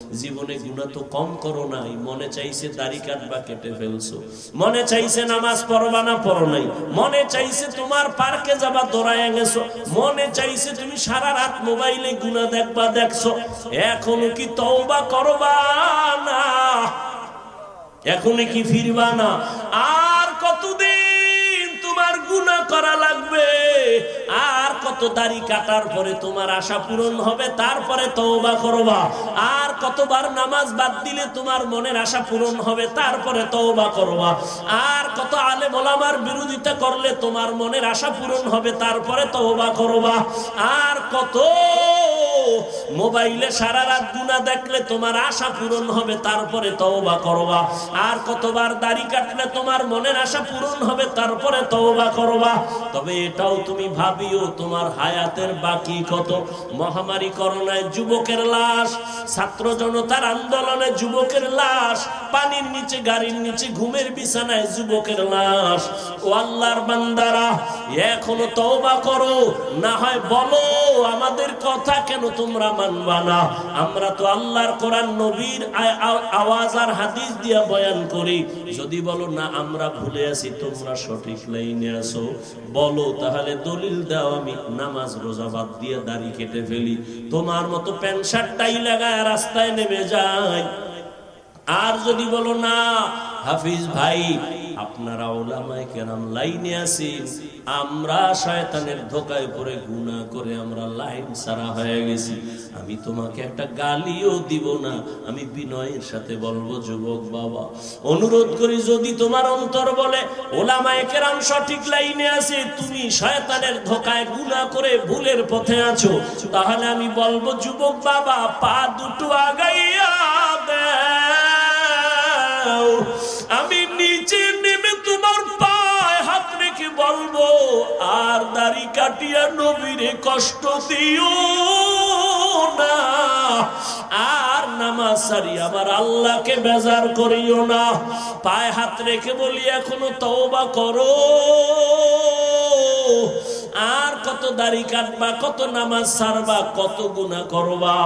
জীবনে গুণা তো কম করো নাই, মনে চাইছে দাড়ি কাটবা, কেটে ফেলছো। মনে চাইছে নামাজ পড়বা না পড়ো নাই, মনে চাইছে তোমার পার্কে যাবা দৌড়ায় গেছো। মনে চাইছে তুমি সারা রাত মোবাইলে গুণা দেখবা, দেখছ। এখনও কি তওবা করবা না? এখনই কি ফিরবা না? আর কতদিন তোমার গুনাহ করা লাগবে? কত দাড়ি কাটার পরে তোমার আশা পূরণ হবে, তারপরে তওবা করবা। আর কতবার নামাজ বাদ দিলে তোমার মনের আশা পূরণ হবে, তারপরে তওবা করবা। আর কত আলে বলামার বিরোধিতা করলে তোমার মনের আশা পূরণ হবে, তারপরে তওবা করবা। আর কত মোবাইলে সারা রাত গুনা দেখলে তোমার আশা পূরণ হবে, তারপরে তওবা করবা। আর কতবার দাড়ি কাটলে তোমার মনের আশা পূরণ হবে, তারপরে তওবা করবা। তবে এটাও তুমি ভাবিও তোমার হায়াতের বাকি কত। মহামারী করোনায় যুবকের লাশ, ছাত্র জনতার আন্দোলনে যুবকের লাশ, পানির নিচে, গাড়ির নিচে, ঘুমের বিছানায় যুবকের লাশ। ও আল্লাহর বান্দারা, এখনও তওবা করো, না হয় বলো আমাদের কথা কেন তোমরা মানবা না। আমরা তো আল্লাহর কোরআন, নবীর আওয়াজ আর হাদিস দিয়া বয়ান করি। যদি বলো, না, আমরা ভুলে আছি, তোমরা সঠিক লাইনে আসো বলো, তাহলে দলিল দাও আমি, নামাজ, রোজা বাদ দিয়ে দাড়ি কেটে ফেলি। তোমার মতো প্যান্ট শার্ট টাই লাগায় রাস্তায় নেমে যায়। আর যদি বলো না, হাফিজ ভাই, আপনারা ওলামায় কেরাম লাইনে আছেন, আমরা শয়তানের ধোকায় পড়ে গুনাহ করে আমরা লাইন সারা হয়ে গেছি। আমি তোমাকে একটা গালিও দিব না, আমি বিনয়ের সাথে বলব, যুবক বাবা। অনুরোধ করি, যদি তোমার অন্তর বলে, ওলামায় কেরাম সঠিক লাইনে আছে, তুমি শয়তানের ধোকায় গুনাহ করে ভুলের পথে আছো, তাহলে আমি বলব, যুবক বাবা, পা দুটো আগাইয়া কাটিয়া নবীরে কষ্ট দিও না। আর নামাজ সারি আমার আল্লাহকে বেজার করিও না। পায়ে হাত রেখে বলি, এখনও তওবা করো। আর কত দাড়ি কাটবা, কত নামাজ সারবা কত গুনাহ করবা।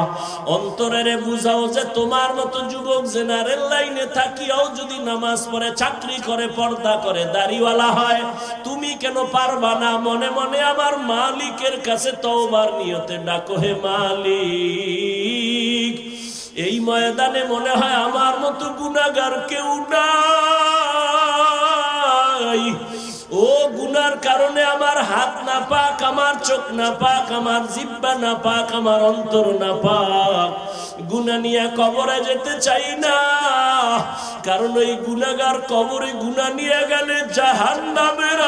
অন্তরেরে বুঝাও যে তোমার মতো যুবক জেনারেল লাইনে থাকিয়াও যদি নামাজ পড়ে, চাকরি করে, পর্দা করে, দাড়িওয়ালা হয়, তুমি কেন পারবা না? মনে মনে আমার মালিকের কাছে তওবার নিয়তে ডাকো হে মালিক। এই ময়দানে মনে হয় আমার মতো গুনাগার কেউ নাই। হাত না পাক আমার চোখ না পাক আমার জিব্বা না পাক আমার অন্তর না পাক গুনা নিয়ে কবরে যেতে চাই না, কারণ ওই গুনাগার কবরে গুনা নিয়ে গেলে জাহান নামের